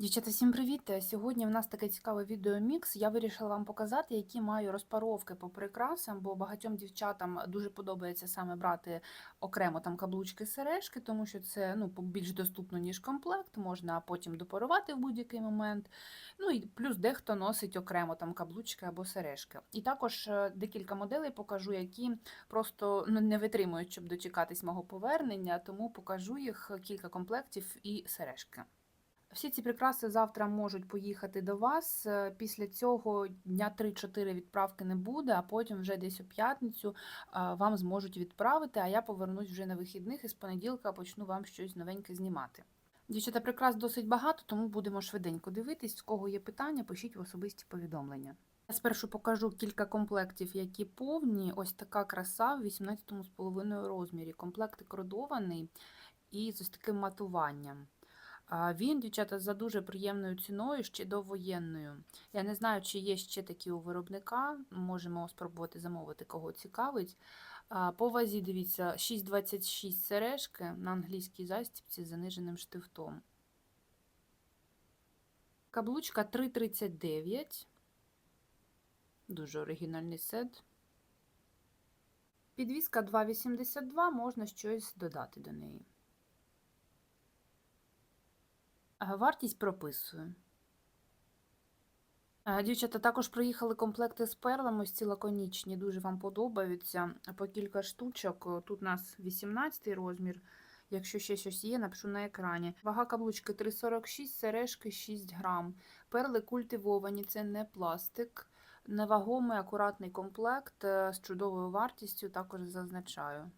Дівчата, всім привіт! Сьогодні в нас таке цікаве відеомікс. Я вирішила вам показати, які маю розпаровки по прикрасам, бо багатьом дівчатам дуже подобається саме брати окремо там каблучки сережки, тому що це ну, більш доступно, ніж комплект, можна потім допарувати в будь-який момент. Ну і плюс дехто носить окремо там каблучки або сережки. І також е, декілька моделей покажу, які просто ну, не витримують, щоб дочекатись мого повернення, тому покажу їх кілька комплектів і сережки. Всі ці прикраси завтра можуть поїхати до вас. Е, Після цього дня 3-4 відправки не буде, а потім вже десь у п'ятницю е, вам зможуть відправити, а я повернусь вже на вихідних і з понеділка почну вам щось новеньке знімати. Дівчата, прикрас досить багато, тому будемо швиденько дивитись. З кого є питання, пишіть в особисті повідомлення. Я спершу покажу кілька комплектів, які повні. Ось така краса в 18,5 розмірі. Комплект кродований і з ось таким матуванням. Він, дівчата, за дуже приємною ціною, ще довоєнною. Я не знаю, чи є ще такі у виробника. Можемо спробувати замовити, кого цікавить. По вазі, дивіться, 6,26 сережки на англійській застіпці з заниженим штифтом. Каблучка 3,39. Дуже оригінальний сет. Підвіска 2,82, можна щось додати до неї. А Вартість прописую. Дівчата, також приїхали комплекти з перлами, ось лаконічні, дуже вам подобаються. По кілька штучок. Тут у нас 18 розмір. Якщо ще щось є, напишу на екрані. Вага каблучки 3,46, сережки 6 грам. Перли культивовані, це не пластик. Невагомий, акуратний комплект е, з чудовою вартістю, також зазначаю.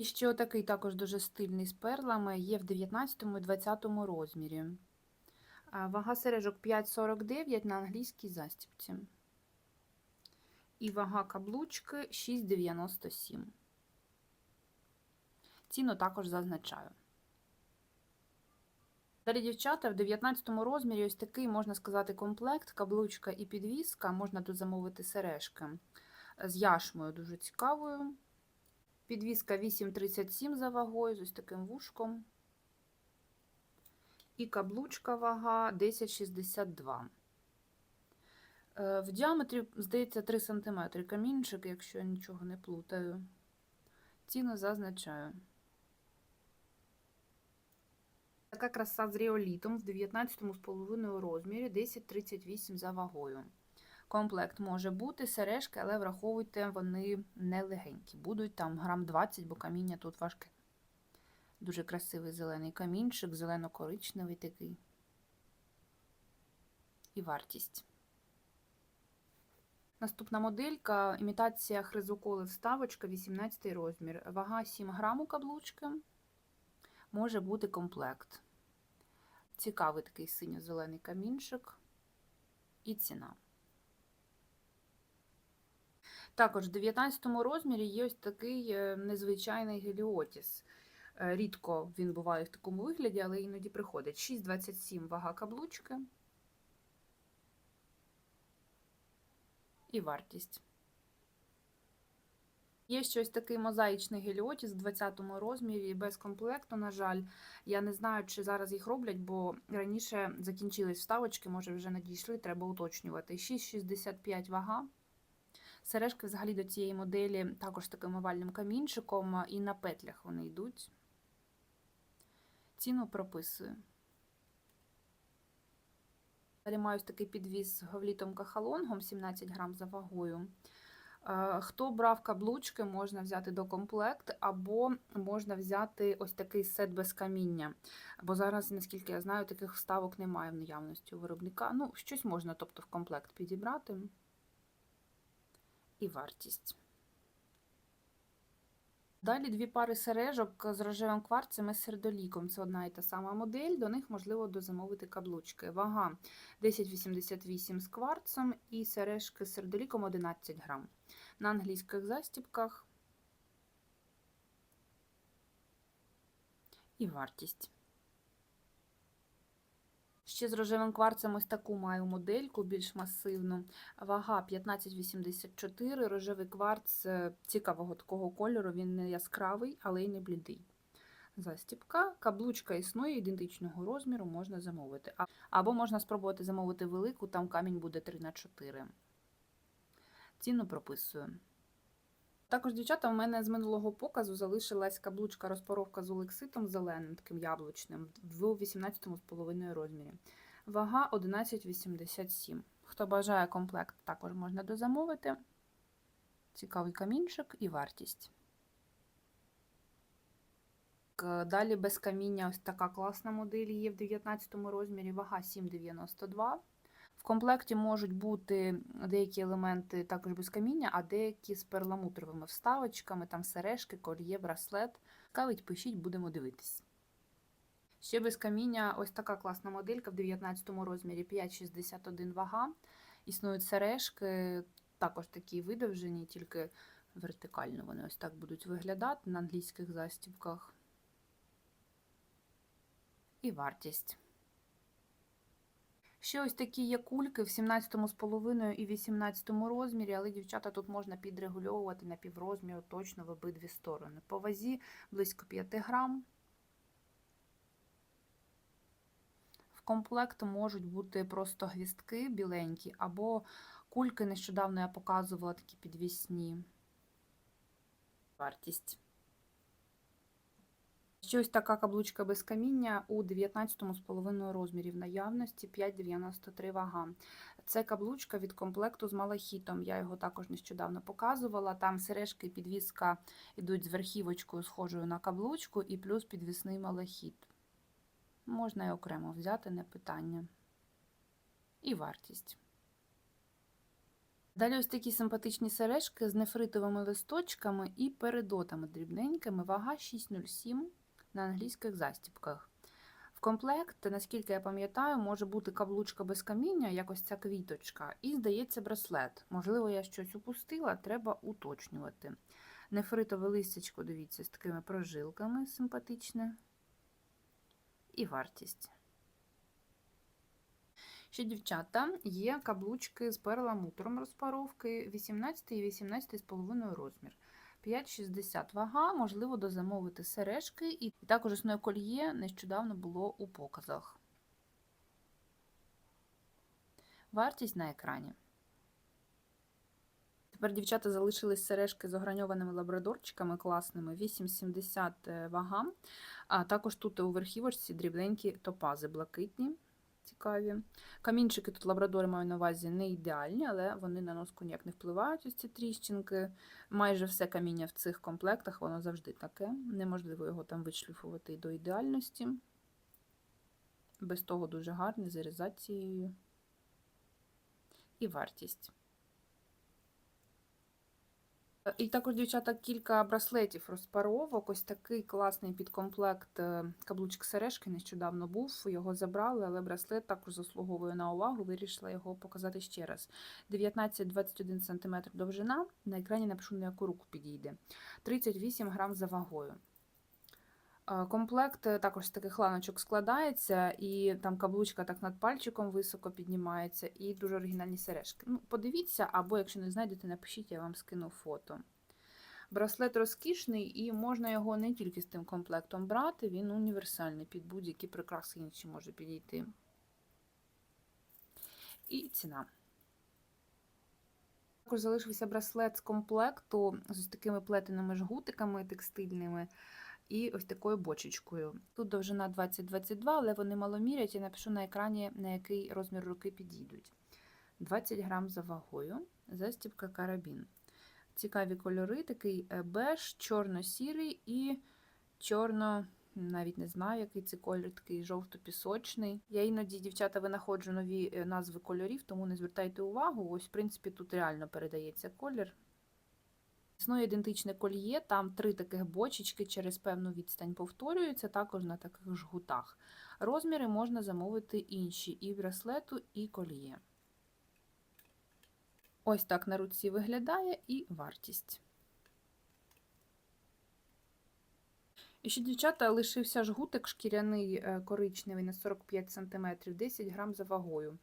І ще отакий також дуже стильний з перлами, є в 19 і 20 розмірі. Вага сережок 5,49 на англійській застіпці. І вага каблучки 6,97. Ціну також зазначаю. Далі, дівчата, в 19 розмірі ось такий, можна сказати, комплект, каблучка і підвіска. Можна тут замовити сережки з яшмою дуже цікавою. Підвіска 8,37 за вагою, з ось таким вушком. І каблучка вага 10,62. Е, В діаметрі, здається, 3 см камінчик, якщо я нічого не плутаю. Ціну зазначаю. Така краса з ріолітом в 19,5 розмірі, 10,38 за вагою. Комплект може бути, сережки, але враховуйте, вони не легенькі. Будуть там грам 20, бо каміння тут важке. Дуже красивий зелений камінчик, зелено-коричневий такий. І вартість. Наступна моделька імітація хризоколи вставочка, 18 розмір. Вага 7 грам у каблучки. Може бути комплект. Цікавий такий синьо-зелений камінчик. І ціна. Також в 19 розмірі є ось такий е, незвичайний геліотіс. Е, Рідко він буває в такому вигляді, але іноді приходить. 6,27 вага каблучки і вартість. Є щось такий мозаїчний геліотіс в 20 розмірі без комплекту, на жаль. Я не знаю, чи зараз їх роблять, бо раніше закінчились вставочки, може вже надійшли, треба уточнювати. 6,65 вага. Сережки взагалі до цієї моделі також таким овальним камінчиком, і на петлях вони йдуть. Ціну прописую. Далі маю такий підвіз з говлітом кахалонгом 17 грам за вагою. Хто брав каблучки, можна взяти до комплект, або можна взяти ось такий сет без каміння. Бо зараз, наскільки я знаю, таких вставок немає в наявності у виробника. Ну, щось можна, тобто, в комплект підібрати і вартість. Далі дві пари сережок з рожевим кварцем і сердоліком. Це одна і та сама модель, до них можливо дозамовити каблучки. Вага 10,88 з кварцем і сережки з сердоліком 11 грам. На англійських застіпках і вартість. Ще з рожевим кварцем ось таку маю модельку, більш масивну. Вага 1584, рожевий кварц е, цікавого такого кольору, він не яскравий, але й не блідий. застібка. Каблучка існує ідентичного розміру, можна замовити. Або можна спробувати замовити велику, там камінь буде 3 на 4 Ціну прописую. Також, дівчата, у мене з минулого показу залишилась каблучка розпаровка з олекситом зеленим, таким яблучним, в 18,5 розмірі. Вага 11,87. Хто бажає комплект, також можна дозамовити. Цікавий камінчик і вартість. Далі без каміння ось така класна модель є в 19 розмірі, вага 7,92. В комплекті можуть бути деякі елементи також без каміння, а деякі з перламутровими вставочками, там сережки, кольє, браслет. Цікавить, пишіть, будемо дивитись. Ще без каміння ось така класна моделька в 19 розмірі 5,61 вага. Існують сережки, також такі видовжені, тільки вертикально вони ось так будуть виглядати на англійських застібках. І вартість. Ще ось такі є кульки в 17,5 і 18 розмірі, але дівчата тут можна підрегульовувати на піврозміру точно в обидві сторони. По вазі близько 5 грам. В комплект можуть бути просто гвістки біленькі, або кульки нещодавно я показувала такі підвісні. Вартість. Ще ось така каблучка без каміння у 19,5 розмірі в наявності 5,93 вага. Це каблучка від комплекту з малахітом. Я його також нещодавно показувала. Там сережки і підвіска йдуть з верхівочкою, схожою на каблучку, і плюс підвісний малахіт. Можна і окремо взяти, не питання. І вартість. Далі ось такі симпатичні сережки з нефритовими листочками і передотами дрібненькими. Вага 6,07 на англійських застібках. В комплект, наскільки я пам'ятаю, може бути каблучка без каміння, якось ця квіточка, і, здається, браслет. Можливо, я щось упустила, треба уточнювати. Нефритове листячко, дивіться, з такими прожилками симпатичне. І вартість. Ще, дівчата, є каблучки з перламутром розпаровки 18 і 18,5 розмір. 5,60 вага, можливо, дозамовити сережки, і також існує кольє нещодавно було у показах. Вартість на екрані. Тепер, дівчата, залишились сережки з ограньованими лабрадорчиками класними, 8,70 вага. А також тут у верхівочці дрібненькі топази блакитні, цікаві. Камінчики тут лабрадори маю на увазі не ідеальні, але вони на носку ніяк не впливають, ось ці тріщинки. Майже все каміння в цих комплектах, воно завжди таке. Неможливо його там вишліфувати до ідеальності. Без того дуже гарний, з іризацією. І вартість. І також, дівчата, кілька браслетів розпаровок. Ось такий класний підкомплект каблучок сережки нещодавно був. Його забрали, але браслет також заслуговує на увагу. Вирішила його показати ще раз. 19-21 см довжина. На екрані напишу, на яку руку підійде. 38 грам за вагою. Комплект е, також з таких ланочок складається, і там каблучка так над пальчиком високо піднімається, і дуже оригінальні сережки. Ну, Подивіться, або якщо не знайдете, напишіть, я вам скину фото. Браслет розкішний, і можна його не тільки з тим комплектом брати, він універсальний, під будь-які прикраси інші може підійти. І ціна. Також залишився браслет з комплекту з такими плетеними жгутиками текстильними і ось такою бочечкою. Тут довжина 20-22, але вони мало мірять, я напишу на екрані, на який розмір руки підійдуть. 20 грам за вагою, застібка карабін. Цікаві кольори, такий е, беж, чорно-сірий і чорно, навіть не знаю, який це колір, такий жовто-пісочний. Я іноді, дівчата, винаходжу нові е, назви кольорів, тому не звертайте увагу. Ось, в принципі, тут реально передається колір. Існує ідентичне кольє, там три таких бочечки через певну відстань повторюються, також на таких жгутах. Розміри можна замовити інші і браслету, і кольє. Ось так на руці виглядає і вартість. І ще, дівчата, лишився жгутик шкіряний е, коричневий на 45 см, 10 грам за вагою.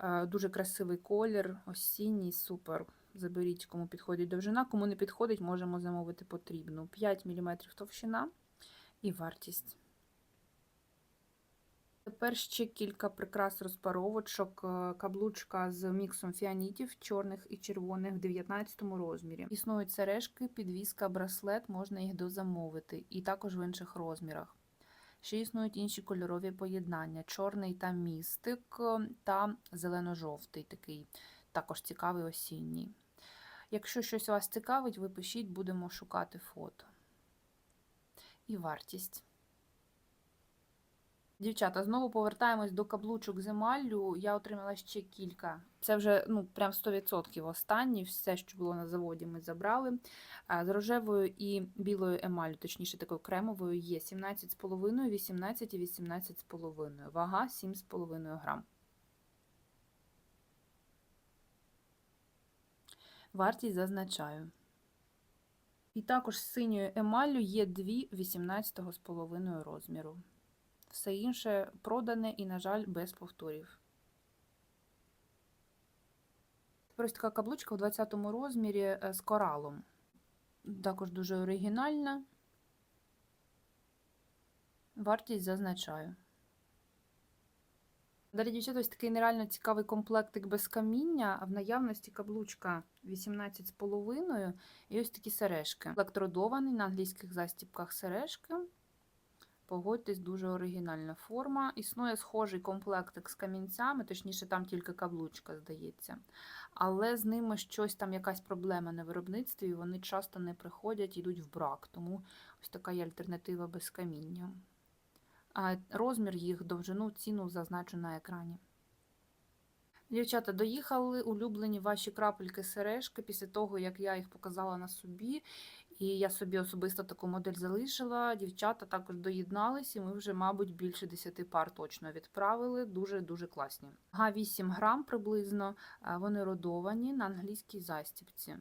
Е, Дуже красивий колір, осінній, супер. Заберіть, кому підходить довжина, кому не підходить, можемо замовити потрібну. 5 мм товщина і вартість. Тепер ще кілька прикрас розпаровочок. Е, Каблучка з міксом фіанітів чорних і червоних в 19 розмірі. Існують сережки, підвіска, браслет, можна їх дозамовити, і також в інших розмірах. Ще існують інші кольорові поєднання: чорний та містик е, та зелено-жовтий такий, також цікавий осінній. Якщо щось вас цікавить, ви пишіть, будемо шукати фото. І вартість. Дівчата, знову повертаємось до каблучок з емаллю. Я отримала ще кілька. Це вже ну, прям 100% останні. Все, що було на заводі, ми забрали. З рожевою і білою емаллю, точніше такою кремовою, є 17,5, 18 і 18,5. Вага 7,5 грам. Вартість зазначаю. І також з синьою емаллю є дві 18,5 розміру. Все інше продане і, на жаль, без повторів. Ось така каблучка у 20 розмірі е, з коралом. Також дуже оригінальна. Вартість зазначаю. Далі, дівчата, ось такий нереально цікавий комплектик без каміння, а в наявності каблучка 18,5 і ось такі сережки. Електродований на англійських застіпках сережки. Погодьтесь, дуже оригінальна форма. Існує схожий комплектик з камінцями, точніше, там тільки каблучка, здається. Але з ними щось там якась проблема на виробництві, і вони часто не приходять, йдуть в брак. Тому ось така є альтернатива без каміння. Розмір їх, довжину, ціну зазначу на екрані. Дівчата, доїхали улюблені ваші крапельки сережки після того, як я їх показала на собі. І я собі особисто таку модель залишила. Дівчата також доєднались, і ми вже, мабуть, більше 10 пар точно відправили. Дуже-дуже класні. Га 8 грам приблизно. Вони родовані на англійській застіпці.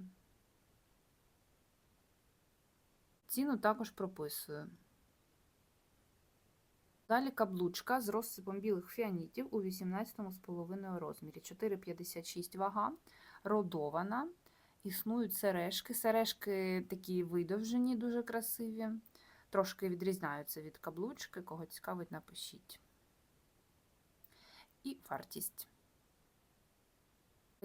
Ціну також прописую. Далі каблучка з розсипом білих фіанітів у 18,5 розмірі. 4,56 вага, родована. Існують сережки. Сережки такі видовжені, дуже красиві. Трошки відрізняються від каблучки. Кого цікавить, напишіть. І вартість.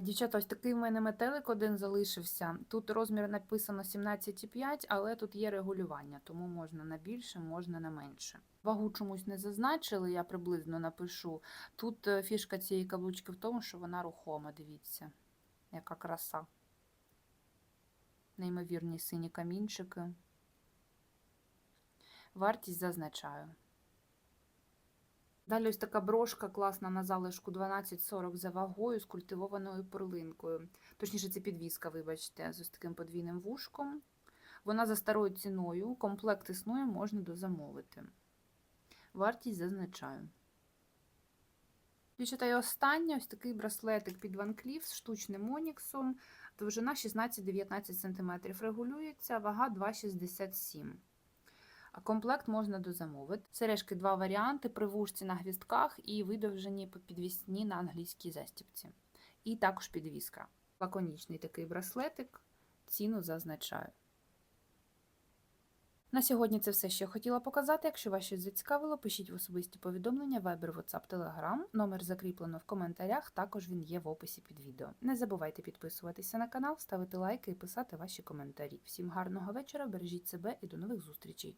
Дівчата, ось такий в мене метелик один залишився. Тут розмір написано 17,5, але тут є регулювання, тому можна на більше, можна на менше. Вагу чомусь не зазначили, я приблизно напишу. Тут е, фішка цієї каблучки в тому, що вона рухома, дивіться, яка краса. Неймовірні сині камінчики. Вартість зазначаю. Далі ось така брошка класна на залишку 12,40 за вагою з культивованою перлинкою. Точніше, це підвіска, вибачте, з ось таким подвійним вушком. Вона за старою ціною, комплект існує, можна дозамовити. Вартість зазначаю. Дівчата, і останнє ось такий браслетик під Van Cleef з штучним оніксом. Довжина 16-19 см. Регулюється, вага 2,67 а Комплект можна дозамовити. Сережки два варіанти: при вушці на гвістках і видовжені підвісні на англійській застіпці. І також підвіска. Лаконічний такий браслетик, ціну зазначаю. На сьогодні це все, що я хотіла показати. Якщо вас щось зацікавило, пишіть в особисті повідомлення, Viber, WhatsApp, Telegram. Номер закріплено в коментарях, також він є в описі під відео. Не забувайте підписуватися на канал, ставити лайки і писати ваші коментарі. Всім гарного вечора, бережіть себе і до нових зустрічей!